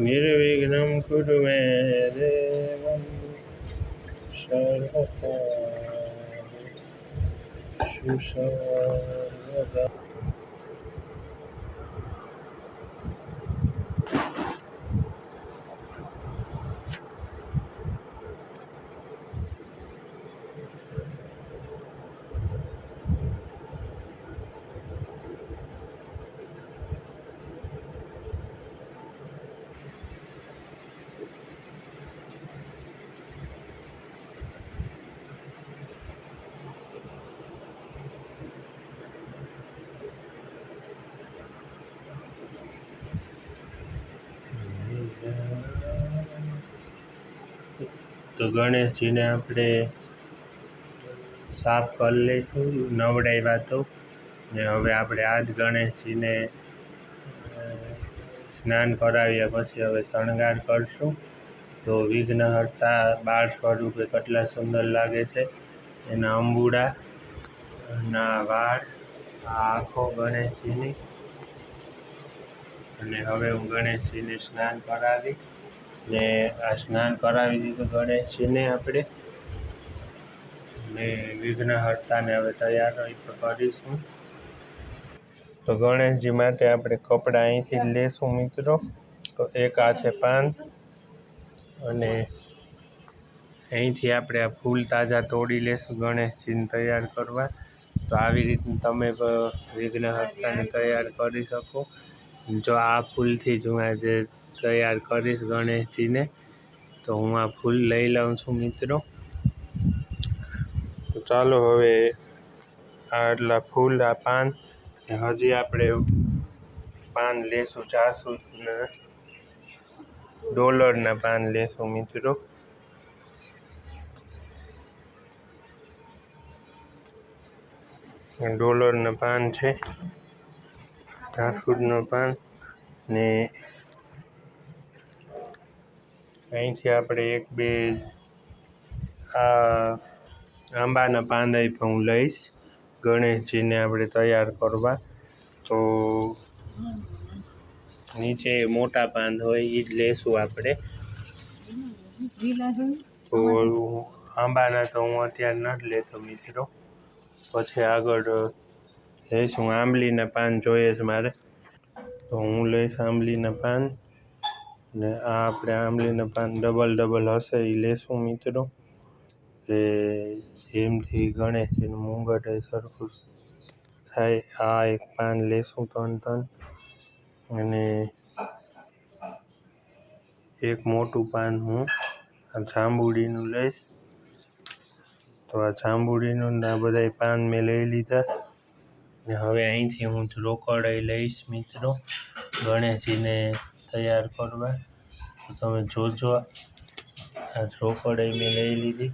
निर्विघ्नं कुरु मे देवं सर्वकार्येषु सर्वदा તો ગણેશજીને આપણે સાફ કરી લઈશું નવડાવ્યા તો. ને હવે આપણે આ જ ગણેશજીને સ્નાન કરાવ્યા પછી હવે શણગાર કરશું. તો વિઘ્નહર્તા બાળ સ્વરૂપે કેટલા સુંદર લાગે છે. એના અંબુડા ના વાળ, આ આંખો ગણેશજીની. અને હવે હું ગણેશજીને સ્નાન કરાવી. ને આ સ્નાન કરાવી દીધું ગણેશજીને આપણે. ને વિઘ્નહર્તાને હવે તૈયાર કરીશું. તો ગણેશજી માટે આપણે કપડાં અહીંથી જ લેશું મિત્રો. તો એક આ છે પાન અને અહીંથી આપણે આ ફૂલ તાજા તોડી લેશું ગણેશજીને તૈયાર કરવા. તો આવી રીતે તમે વિઘ્નહર્તાને તૈયાર કરી શકો. જો આ ફૂલથી જ હું આજે તૈયાર કરીશ ગણેશજીને. તો હું આ ફૂલ લઈ લઉં છું મિત્રો. ચાલો હવે આટલા ફૂલ, આ પાન. હજી આપણે પાન લેશું જાસૂદ ડોલરના પાન લેશું મિત્રો. ડોલરના પાન છે. જાસૂદનું પાન ને અહીંથી આપણે એક, બે, આ આંબાના પાંદા પણ હું લઈશ. ગણેશજીને આપણે તૈયાર કરવા. તો નીચે મોટા પાન હોય એ જ લેશું આપણે. તો આંબાના તો હું અત્યારે નથી લેતો મિત્રો. પછી આગળ લઈશું. આંબલીના પાન જોઈએ છે મારે. તો હું લઈશ આંબલીના પાન ને આ આપણે આંબલીના પાન ડબલ ડબલ હશે એ લેશું મિત્રો. એ જેમથી ગણેશજીનું મુંગટ એ સરખું થાય, આ એક પાન લેશું ત્રણ ત્રણ અને એક મોટું પાન હું આ જાંબુડીનું લઈશ. તો આ જાંબુડીનું આ બધાય પાન મેં લઈ લીધા. ને હવે અહીંથી હું રોકડ લઈશ મિત્રો. ગણેશજીને તૈયાર કરવા. તમે જોજો આ. રોકડ મેં લઈ લીધી.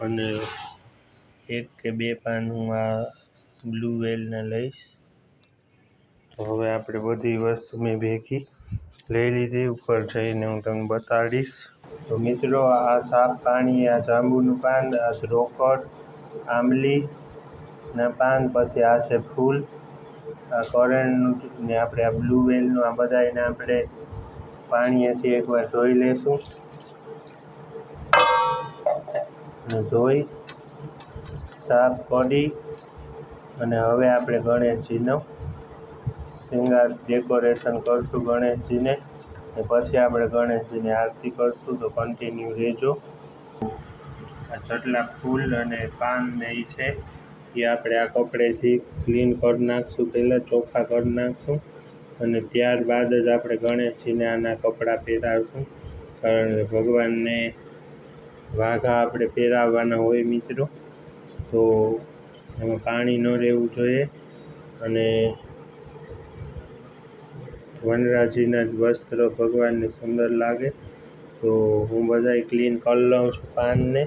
અને એક કે બે પાન હું આ બ્લુ વેલને લઈશ. તો હવે આપણે બધી વસ્તુ મેં ભેગી લઈ લીધી. ઉપર જઈને હું તમને બતાડીશ. તો મિત્રો, આ સાફ પાણી, આ જાંબુનું પાન, આ રોકડ, આંબલી ના પાન, પછી આ છે ફૂલ. આ કરણનું ને આપણે આ બ્લુ વેલનું આ બધા એને આપણે પાણીએથી એકવાર ધોઈ લેશું. ધોઈ, સાફ કરી અને હવે આપણે ગણેશજીનો શિંગાર ડેકોરેશન કરશું ગણેશજીને ને પછી આપણે ગણેશજીની આરતી કરશું તો કન્ટિન્યુ રહેજો. આ જેટલા ફૂલ અને પાન ને એ છે એ આપણે આ કપડેથી ક્લીન કરી નાખશું. પહેલાં ચોખ્ખા કરી નાખશું અને ત્યારબાદ જ આપણે ગણેશજીને આના કપડાં પહેરાવશું. કારણ કે ભગવાનને વાઘા આપણે પહેરાવવાના હોય મિત્રો, તો એમાં પાણી ન રહેવું જોઈએ અને વનરાજીના જ વસ્ત્ર ભગવાનને સુંદર લાગે. તો હું બધાય ક્લીન કરી લઉં છું પાનને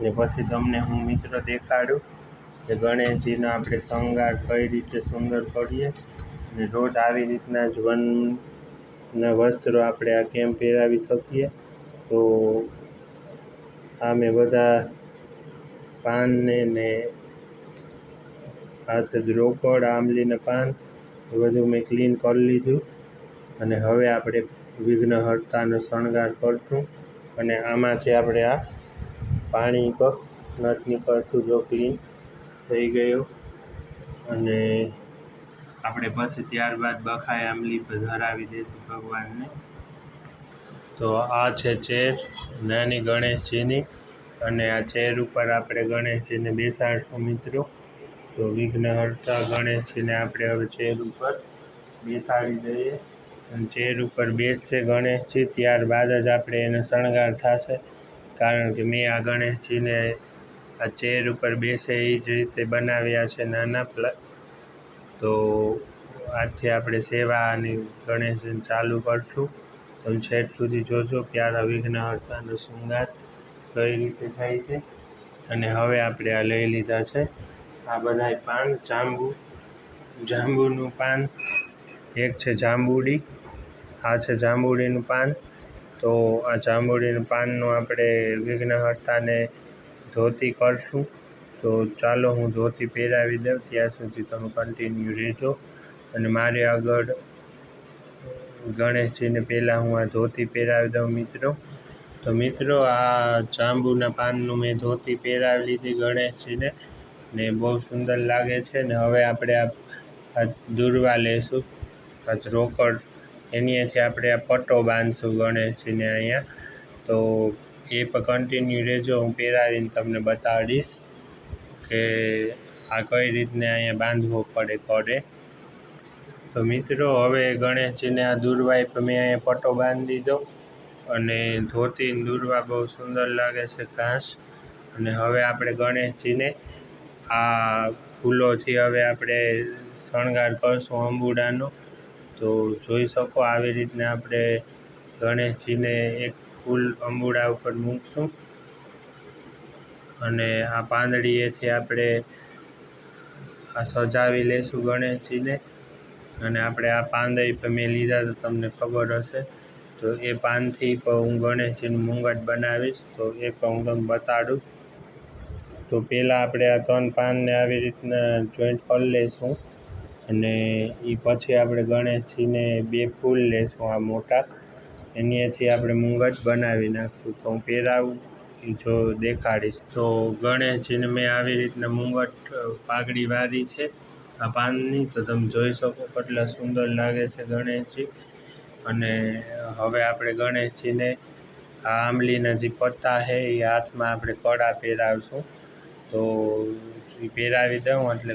ને પછી તમને હું મિત્રો દેખાડું. કે ગણેશજીનો આપણે શણગાર કઈ રીતે સુંદર કરીએ અને રોજ આવી રીતના જ વનના વસ્ત્રો આપણે આ કેમ પહેરાવી શકીએ. તો આ મેં બધા પાનને ને આ છે રોકડ આંબલીના પાન એ બધું મેં ક્લીન કરી લીધું. અને હવે આપણે વિઘ્નહર્તાનો શણગાર કરશું. અને આમાંથી આપણે આ પાણી પર નથી નીકળતું જો ક્લીન થઈ ગયું. અને આપણે પછી ત્યારબાદ બખાય આંબલી પર ધરાવી દઈશું ભગવાનને. તો આ છે ચેર નાની ગણેશજીની અને આ ચેર ઉપર આપણે ગણેશજીને બેસાડશું મિત્રો. તો વિઘ્નહર્તા ગણેશજીને આપણે હવે ચેર ઉપર બેસાડી દઈએ. અને ચેર ઉપર બેસશે ગણેશજી ત્યારબાદ જ આપણે એને શણગાર થશે. કારણ કે મેં આ ગણેશજીને આ ચેર ઉપર બેસે એ જ રીતે બનાવ્યા છે નાના પ્લ. તો આજથી આપણે સેવા અને ગણેશજીને ચાલુ કરશું. તમે છેક સુધી જોજો, પ્યારા વિઘ્નહર્તાનો શૃંગાર કઈ રીતે થાય છે. અને હવે આપણે આ લઈ લીધા છે. આ બધાય પાન, જાંબુ, જાંબુનું પાન. એક છે જાંબુડી, આ છે જાંબુડીનું પાન. તો આ જાંબુડીનું પાનનું આપણે વિઘ્નહર્તાને ધોતી કરશું. તો ચાલો હું ધોતી પહેરાવી દઉં. ત્યાં સુધી તમે કન્ટિન્યુ રહેજો. અને મારે આગળ ગણેશજીને પહેલાં હું આ ધોતી પહેરાવી દઉં મિત્રો. તો મિત્રો, આ જાંબુના પાનનું મેં ધોતી પહેરાવી લીધી ગણેશજીને. ને બહુ સુંદર લાગે છે. ને હવે આપણે આ દૂરવા લેશું. આ રોકડ એનીથી આપણે આ પટ્ટો બાંધશું ગણેશજીને અહીંયા. તો એ પણ કન્ટિન્યુ રહેજો. હું પહેરાવીને તમને બતાડીશ કે આ કઈ રીતને અહીંયા બાંધવો પડે કોડે તો મિત્રો, હવે ગણેશજીને આ દૂરવાઈ પર મેં અહીંયા પટ્ટો બાંધી દીધો અને ધોતી દુર્વા બહુ સુંદર લાગે છે ઘાસ. અને હવે આપણે ગણેશજીને આ ફૂલોથી હવે આપણે શણગાર કરશું અંબુડાનો. તો જોઈ શકો આવી રીતના આપણે ગણેશજીને એક ફૂલ અંબુડા ઉપર મૂકશું. અને આ પાંદડીએથી આપણે આ સજાવી લઈશું ગણેશજીને. અને આપણે આ પાંદડી પર મેં લીધા તો તમને ખબર હશે. તો એ પાનથી પણ હું ગણેશજીનું મુંગટ બનાવીશ. તો એ પણ હું તમને બતાડું. તો પહેલાં આપણે આ ત્રણ પાનને આવી રીતના જોઈન્ટ કરી લઈશું અને એ પછી આપણે ગણેશજીને બે ફૂલ લેશું આ મોટા. એનીથી આપણે મુંગટ બનાવી નાખશું તો હું પહેરાવું એ જો દેખાડીશ. તો ગણેશજીને મેં આવી રીતના મુંગટ પાઘડી વાળી છે, આ પાનની. તો તમે જોઈ શકો, કેટલા સુંદર લાગે છે ગણેશજી અને હવે આપણે ગણેશજીને આ આંબલીના જે પત્તા છે, એ હાથમાં આપણે કડા પહેરાવશું. તો એ પહેરાવી દઉં, એટલે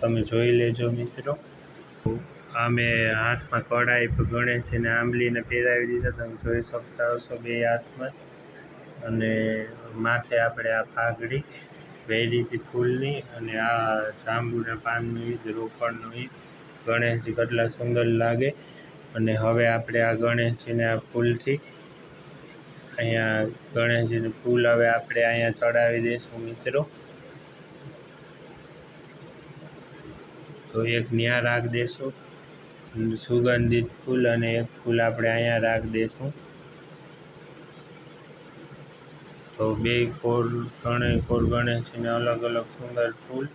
તમે જોઈ લેજો મિત્રો. આ મેં હાથમાં કડાઈ ગણેશજીને આંબલીને પહેરાવી દીધા તમે જોઈ શકતા હશો બે હાથમાં અને માથે આપણે આ પાઘડી પહેરી ફૂલની અને આ જાંબુના પાનનું ઈદ જ રોકડનું ઈ ગણેશજી કેટલા સુંદર લાગે. અને હવે આપણે આ ગણેશજીને આ ફૂલથી. અહીંયા ગણેશજીનું ફૂલ હવે આપણે અહીંયા ચડાવી દઈશું મિત્રો. તો એક ન્યા રાખ દેશું. સુગંધિત ફૂલ અને એક ફૂલ આપણે અહીંયા રાખ દઈશું તો બે કોર, ત્રણેય કોર ગણેશજીને અલગ અલગ સુંદર ફૂલ.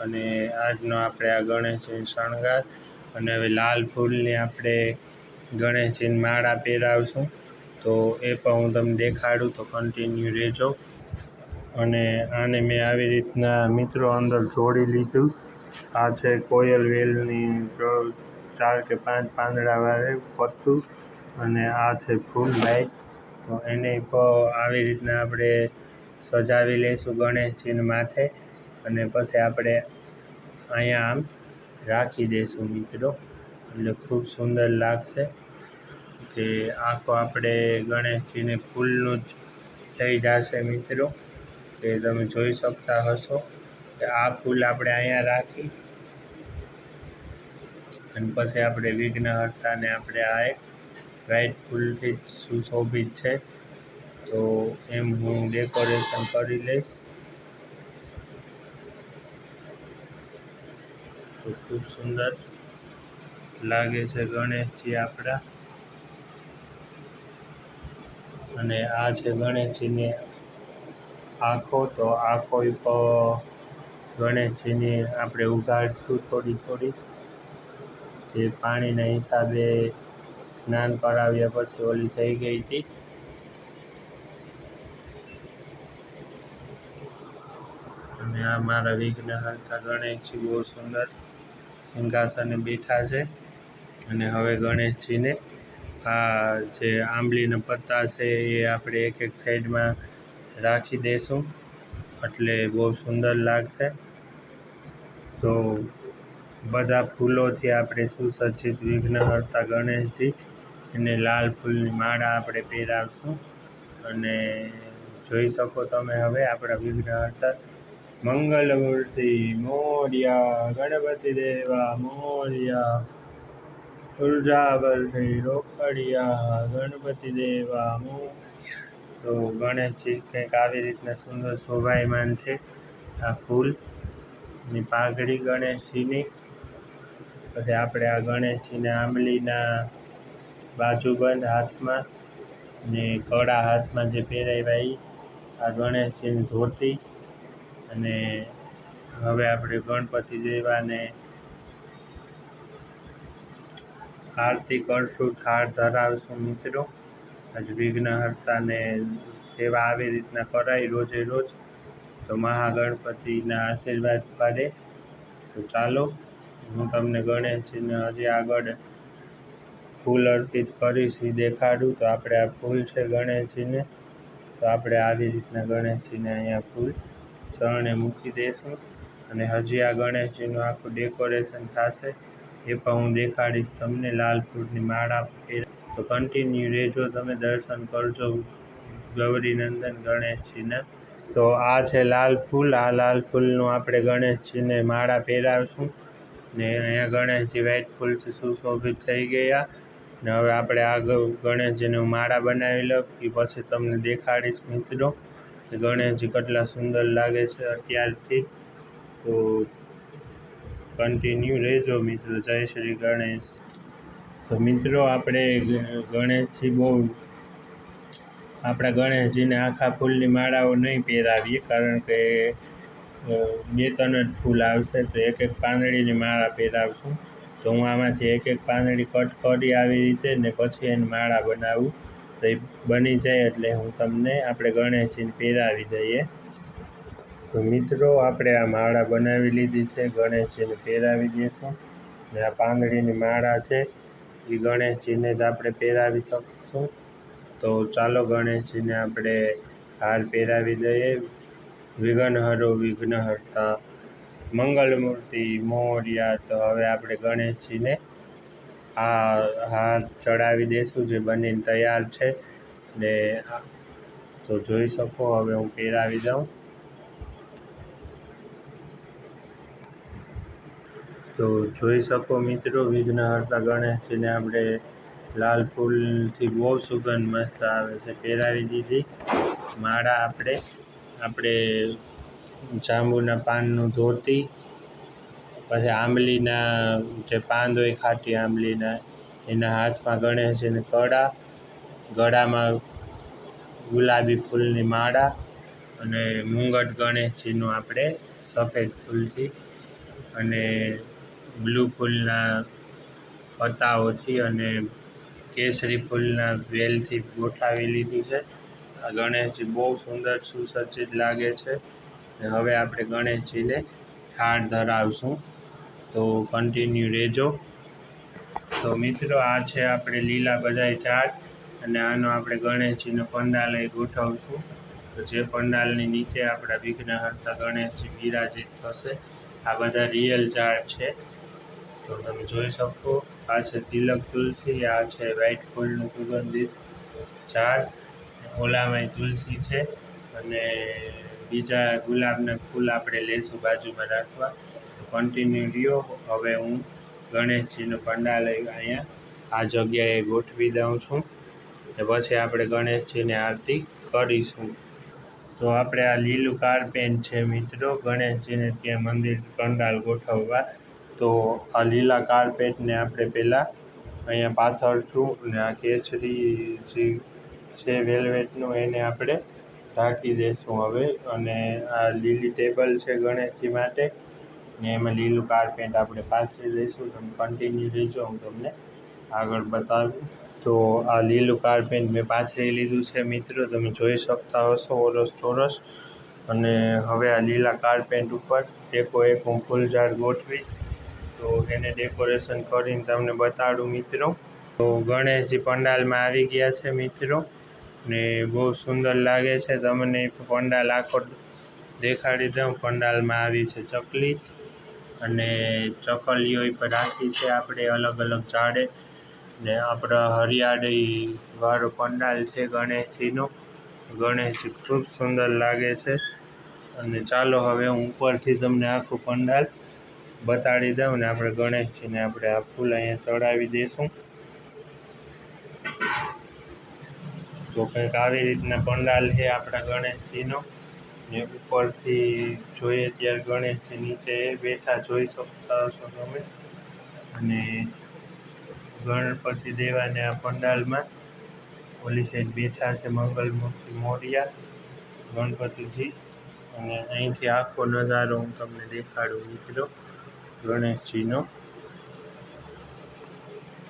અને આજનો આપણે આ ગણેશજી શણગાર. અને હવે લાલ ફૂલની આપણે ગણેશજીની માળા પહેરાવશું. તો એ પણ હું તમને દેખાડું, તો કન્ટિન્યુ રહેજો. અને આને મેં આવી રીતના મિત્રો અંદર જોડી લીધું. આ છે કોયલ વેલની ચાર કે પાંચ પાંદડાવાળી પત્તું અને આ છે ફૂલ લાઈટ. તો એને આવી રીતના આપણે સજાવી લઈશું ગણેશજીને માથે અને પછી આપણે અહીંયા આમ રાખી દઈશું મિત્રો. એટલે ખૂબ સુંદર લાગશે કે આખો આપણે ગણેશજીને ફૂલનું જ થઈ જશે મિત્રો. કે તમે જોઈ શકતા હશો કે આ ફૂલ આપણે અહીંયા રાખી અને પછી આપણે વિઘ્નહર્તાને આપણે આ એક વ્હાઈટ ફૂલથી સુશોભિત છે. તો એમ હું ડેકોરેશન કરી લઈશ. તો ખૂબ સુંદર લાગે છે ગણેશજી આપણા. અને આ છે ગણેશજીની આંખો, તો આંખો ગણેશજીની આપણે ઉઘાડશું થોડી થોડી. જે પાણીના હિસાબે સ્નાન કરાવ્યા પછી ઓલી થઈ ગઈ હતી. અને આ મારા વિઘ્નહર્તા ગણેશજી બહુ સુંદર સિંહાસને બેઠા છે. અને હવે ગણેશજીને આ જે આંબલીના પત્તા છે એ આપણે એક એક સાઈડમાં રાખી દઈશું એટલે બહુ સુંદર લાગશે. તો બધા ફૂલોથી આપણે સુસજ્જિત વિઘ્નહર્તા ગણેશજી. એને લાલ ફૂલની માળા આપણે પહેરાવશું. અને જોઈ શકો તમે હવે આપણા વિઘ્નહર્તા મંગલમૂર્તિ મોર્યા, ગણપતિ દેવા, મોર્યા ઉર્જાવલ્લી રોકડિયા, ગણપતિ દેવા, મોર્યા. તો ગણેશજી કંઈક આવી રીતના સુંદર શોભાયમાન છે આ ફૂલની પાઘડી ગણેશજીની. પછી આપણે આ ગણેશજીને આંબલીના બાજુબંધ હાથમાં ને કડા હાથમાં જે પહેરાવ્યા એ આ ગણેશજીની ધોતી. અને હવે આપણે ગણપતિ દેવાને આરતી કરશું, થાળ ધરાવશું મિત્રો. આજ વિઘ્નહર્તાને સેવા આવી રીતના કરાય રોજે રોજ. તો મહાગણપતિના આશીર્વાદ પાડે. તો ચાલો હું તમને ગણેશજીને હજી આગળ ફૂલ અર્પિત કરીશ એ દેખાડું. તો આપણે આ ફૂલ છે ગણેશજીને તો આપણે આવી રીતના ગણેશજીને અહીંયા ફૂલ ચરણે મૂકી દઈશું અને હજી આ ગણેશજીનું આખું ડેકોરેશન થશે. એ પણ હું દેખાડીશ તમને લાલ ફૂલની માળા તો કન્ટિન્યુ રહેજો, તમે દર્શન કરજો ગૌરીનંદન ગણેશજીના તો આ છે લાલ ફૂલ. આ લાલ ફૂલનું આપણે ગણેશજીને માળા પહેરાવશું. ને અહીંયા ગણેશજી વ્હાઈટ ફૂલથી સુશોભિત થઈ ગયા. ને હવે આપણે આ ગણેશજીને માળા બનાવી લઉં. એ પછી તમને દેખાડીશ મિત્રો. ગણેશજી કેટલા સુંદર લાગે છે અત્યારથી. તો કન્ટિન્યુ રહેજો મિત્રો. જય શ્રી ગણેશ. તો મિત્રો આપણે ગણેશજી બહુ આપણા ગણેશજીને આખા ફૂલની માળાઓ નહીં પહેરાવીએ, કારણ કે બે ત્રણ જ ફૂલ આવશે તો એક એક પાંદડીની માળા પહેરાવશું. તો હું આમાંથી એક એક પાંદડી કટ કરી આવી રીતે ને પછી એની માળા બનાવું. તો એ બની જાય એટલે હું તમને આપણે ગણેશજીને પહેરાવી દઈએ. તો મિત્રો, આપણે આ માળા બનાવી લીધી છે, ગણેશજીને પહેરાવી દઈશું. ને આ પાંદડીની માળા છે, એ ગણેશજીને જ આપણે પહેરાવી શકશું. તો ચાલો ગણેશજીને આપણે હાર પહેરાવી દઈએ. વિઘ્નહરો, વિઘ્નહર્તા, મંગલમૂર્તિ, મોર્યા તો હવે આપણે ગણેશજીને આ હાર ચડાવી દઈશું જે બનીને તૈયાર છે. ને તો જોઈ શકો, હવે હું પહેરાવી દઉં. તો જોઈ શકો મિત્રો, વિઘ્નહર્તા ગણેશજીને આપણે લાલ ફૂલથી બહુ સુગંધ મસ્ત આવે છે. પહેરાવી દીધી. માળા આપણે આપણે જાંબુના પાનનું ધોતી, પછી આંબલીના જે પાંદ હોય ખાટી આંબલીના, એના હાથમાં ગણેશજીને કળા, ગળામાં ગુલાબી ફૂલની માળા અને મુંગટ ગણેશજીનું આપણે સફેદ ફૂલથી અને બ્લુ ફૂલના પત્તાઓથી અને કેસરી ફૂલના વેલથી ગોઠાવી લીધું છે. આ ગણેશજી બહુ સુંદર સુસજ્જિત લાગે છે. ને હવે આપણે ગણેશજીને થાળ ધરાવશું. તો કન્ટિન્યુ રહેજો તો મિત્રો, આ છે આપણે લીલા બધાય ઝાડ અને આનો આપણે ગણેશજીનો પંડાલ એ ગોઠવશું. તો જે પંડાલની નીચે આપણા વિઘ્નહર્તા ગણેશજી બિરાજિત થશે. આ બધા રિયલ ઝાડ છે. તો તમે જોઈ શકો, આ છે તિલક તુલસી, આ છે વ્હાઇટ ફૂલનું સુગંધિત ઝાડ ઓલામાંય તુલસી છે અને બીજા ગુલાબના ફૂલ આપણે લેશું બાજુમાં રાખવા. કન્ટિન્યુ રહ્યો. હવે હું ગણેશજીનો પંડાલ અહીંયા આ જગ્યાએ ગોઠવી દઉં છું. ને પછી આપણે ગણેશજીની આરતી કરીશું. તો આપણે આ લીલું કારપેન છે મિત્રો, ગણેશજીને ત્યાં મંદિર પંડાલ ગોઠવવા. તો આ લીલા કાર્પેટને આપણે પહેલાં અહીંયા પાછળ છું અને આ કેસરી જે છે વેલ્વેટનું એને આપણે ઢાંકી દઈશું હવે. અને આ લીલી ટેબલ છે ગણેશજી માટે. ને એમાં લીલું કાર્પેટ આપણે પાથરી દઈશું. તમે કન્ટિન્યુ લેજો હું તમને આગળ બતાવું તો આ લીલું કાર્પેટ મેં પાથરી લીધું છે મિત્રો, તમે જોઈ શકતા હશો ઓરસ ચોરસ. અને હવે આ લીલા કાર્પેટ ઉપર એકો એક હું ફૂલઝાડ ગોઠવીશ. તો એને ડેકોરેશન કરીને તમને બતાડું મિત્રો. તો ગણેશજી પંડાલમાં આવી ગયા છે મિત્રો. ને બહુ સુંદર લાગે છે. તમને પંડાલ આખો દેખાડી દઉં. પંડાલમાં આવી છે ચકલી અને ચકલીઓ પર રાખી છે. આપણે અલગ અલગ ઝાડે ને આપણા હરિયાળી વાળો પંડાલ છે ગણેશજીનો. ગણેશજી ખૂબ સુંદર લાગે છે. અને ચાલો હવે હું ઉપરથી તમને આખું પંડાલ બતાડી દઉં ને આપણે ગણેશજીને આપણે આ ફૂલ અહીંયા ચડાવી દઈશું તો કંઈક આવી રીતના પંડાલ છે આપણા ગણેશજીનો ને ઉપરથી જોઈએ ત્યારે ગણેશજી નીચે બેઠા જોઈ શકતા હશો તમે. અને ગણપતિ દેવાને આ પંડાલમાં ઓલી સાઈડ બેઠા છે મંગલમૂર્તિ મોરિયા, ગણપતિજી. અને અહીંથી આખો નજારો હું તમને દેખાડું મિત્રો, ગણેશજીનો.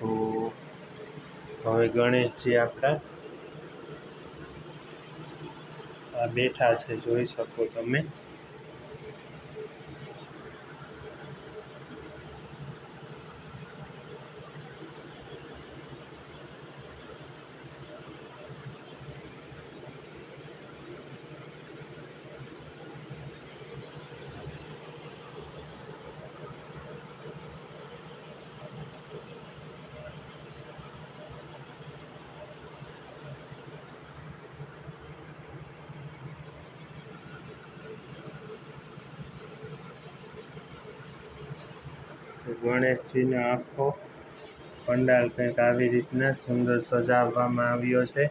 તો હવે ગણેશજી આપણા આ બેઠા છે જોઈ શકો તમે. ગણેશજીનો આખો પંડાલ કંઈક આવી રીતના સુંદર સજાવવામાં આવ્યો છે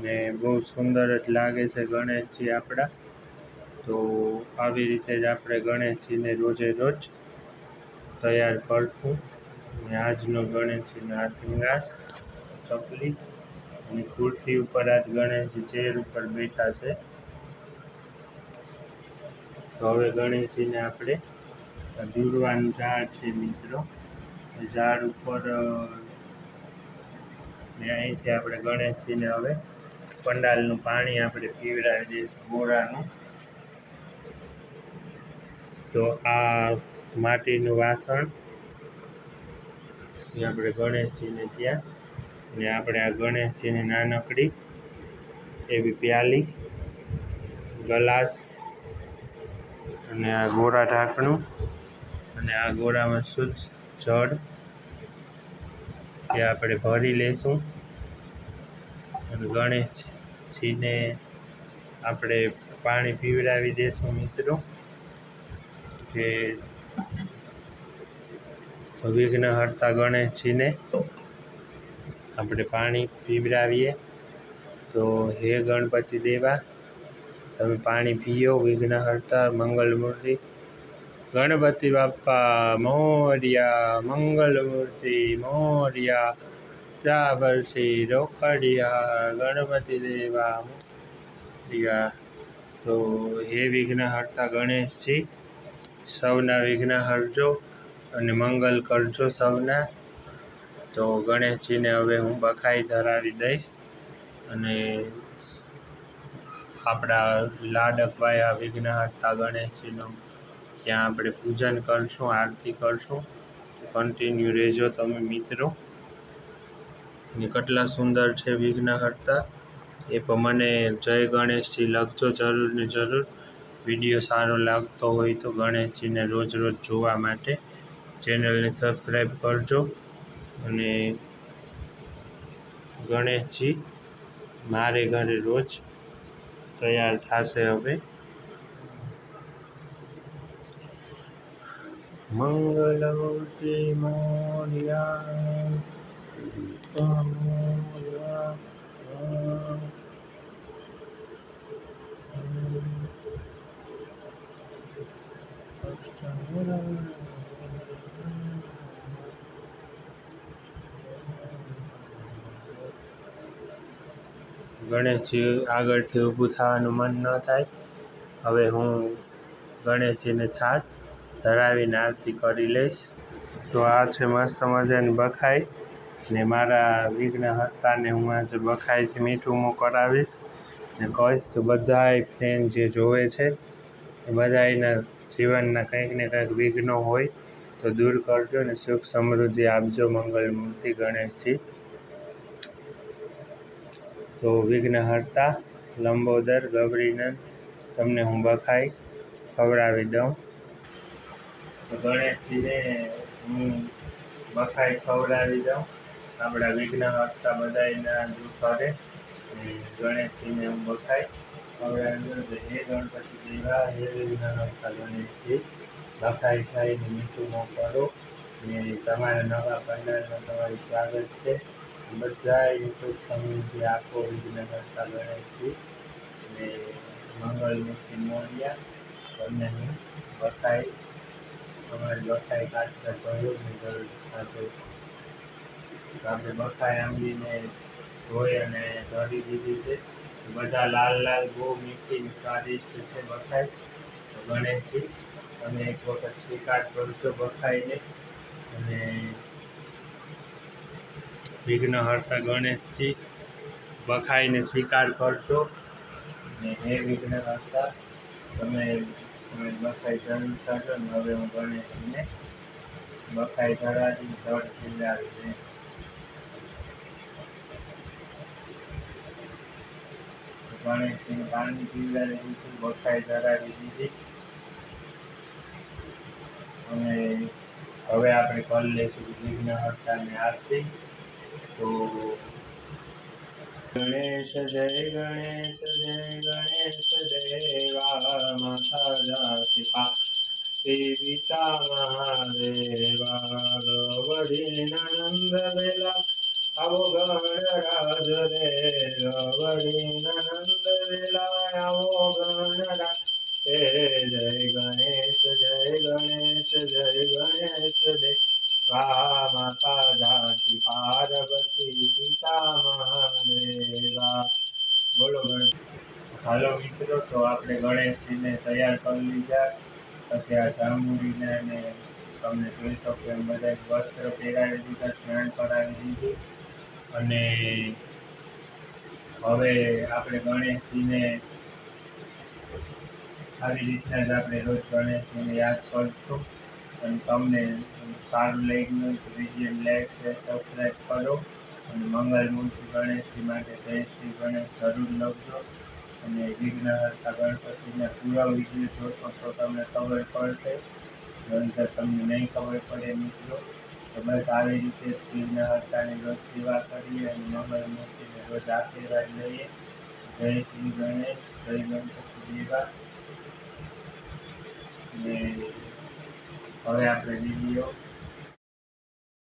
ને બહુ સુંદર જ લાગે છે ગણેશજી આપણા. તો આવી રીતે જ આપણે ગણેશજીને રોજે રોજ તૈયાર કરશું. અને આજનો ગણેશજીનો આ શૃંગાર, ચકલી અને ખુરશી ઉપર આજ ગણેશજી ચેર ઉપર બેઠા છે. તો હવે ગણેશજીને આપણે દૂરવાનું ઝાડ છે મિત્રો. ઝાડ ઉપર ને અહીંથી આપણે ગણેશજીને હવે પંડાલનું પાણી આપણે પીવડાવી દઈશું ગોળાનું. તો આ માટીનું વાસણ એ આપણે ગણેશજીને ત્યાં, ને આપણે આ ગણેશજીની નાનકડી એવી પ્યાલી, ગ્લાસ અને આ ગોરા ઢાંકણું અને આ ગોળામાં શુદ્ધ જળ એ આપણે ભરી લઈશું. અને ગણેશજીને આપણે પાણી પીવડાવી દેશું મિત્રો. કે વિઘ્ન હરતા ગણેશજીને આપણે પાણી પીવડાવીએ. તો હે ગણપતિ દેવા, તમે પાણી પીઓ, વિઘ્ન હરતા મંગલમૂર્તિ ગણપતિ બાપ્પા મોરિયા, મંગલમૂર્તિ, મોરિયા વર્ષી રોકડિયા, ગણપતિ દેવા, મોર્યા. તો હે વિઘ્ન હરતા ગણેશજી, સૌના વિઘ્ન હરજો અને મંગલ કરજો સૌના. તો ગણેશજીને હવે હું બખાઈ ધરાવી દઈશ અને આપણા લાડકભાઈ આ વિઘ્નહર્તા ગણેશજીનું ત્યાં આપણે પૂજન કરશું, આરતી કરશું. કન્ટિન્યુ રહેજો તમે મિત્રો. ને કેટલા સુંદર છે વિઘ્નહર્તા એ પણ મને જય ગણેશજી લખજો જરૂર ને જરૂર. વીડિયો સારો લાગતો હોય તો ગણેશજીને રોજ રોજ જોવા માટે ચેનલને સબસ્ક્રાઈબ કરજો. અને ગણેશજી મારે ઘરે રોજ તૈયાર થશે હવે. મંગલમૂર્તિ मौर्या ગણેશજી આગળથી ઊભું થવાનું મન ન થાય. હવે હું ગણેશજીને થાળ ધરાવીને આરતી કરી લઈશ. તો આ છે મસ્ત મજાની બખાઈ. ને મારા વિઘ્ન હર્તાને હું આજે બખાઈથી મીઠું હું કરાવીશ. ને કહીશ કે બધાય ફ્રેન્ડ જે જોવે છે, એ બધાયના જીવનના કંઈક ને કંઈક વિઘ્નો હોય તો દૂર કરજો ને સુખ સમૃદ્ધિ આપજો મંગલ મૂર્તિ ગણેશજી. તો વિઘ્નહર્તા લંબોદર ગૌરીનંદ તમને હું બખાઈ ખવડાવી દઉં. ગણેશજીને હું બખાઈ ખવડાવી દઉં. આપણા વિઘ્નહર્તા બધાયના દુઃખ હરે અને ગણેશજીને હું બખાઈ ખવડાવી દઉં. હે ગણપતિ દેવા હે વિઘ્નહર્તા ગણેશજી બખાઈ ખાઈને મીઠું મોં કરો ને તમારા નવા પંડાલમાં તમારું સ્વાગત છે. બધા સુખ આખો આપો વિઘ્નહર્તા ગણેશજી ને મંગલમૂર્તિ મોર્યા. તમને હું બખાઈ અમારી કાચતા સહયોગની જરૂર સાથે આપણે બખાઈ આંબીને ધોઈ અને ધરી દીધી છે. બધા લાલ લાલ, બહુ મીઠી સ્વાદિષ્ટ છે બખાઈ ગણેશજી, તમે એક વખત સ્વીકાર કરશો બખાઈને અને વિઘ્નહર્તા ગણેશજી બખાઈને સ્વીકાર કરશો અને હે વિઘ્નહર્તા તમે તમે બખાઈ ધરી શકો ને હવે પાણી પીવડાવી દીધું ધરાવી દીધી અને હવે આપણે કરી લઈશું વિઘ્નહર્તાની આરતી તો ગણેશ જય ગણેશ જય ગણેશ દેવા માતા જાતિ પિતા મહાદેવા ગૌરીનંદ વેલા આવો ગણરાજ રે ગૌરીનંદ વેલા આવો ગણરાજ હે જય ગણેશ જય ગણેશ જય ગણેશ દે વા માતા જાતિ પાર્વતી પિતા બોલો ગણેશ હાલો મિત્રો, તો આપણે ગણેશજીને તૈયાર કરી લીધા. પછી આ જાંબુડીને અને તમને જોઈ શકો એમ બધા વસ્ત્ર પહેરાવી દીધા, સ્નાન કરાવી દીધું. અને હવે આપણે ગણેશજીને આવી રીતના જ આપણે રોજ ગણેશજીને યાદ કરશું. અને તમને હોય તો વીડિયો લાઈક શેર સબસ્ક્રાઈબ કરો. અને મંગલમૂર્તિ ગણેશજી માટે જય શ્રી ગણેશ જરૂર લખજો. અને વિઘ્નહર્તા ગણપતિના પૂરા વીડિયો જોશો તો તમને ખબર પડશે. નહીંતર તમને નહીં ખબર પડે મિત્રો. તો બસ આવી રીતે વિઘ્નહર્તાની રોજ સેવા કરીએ અને મંગલમૂર્તિને રોજ આશીર્વાદ લઈએ. જય શ્રી ગણેશ, જય ગણપતિ દેવા. ને હવે આપણે વીડિયો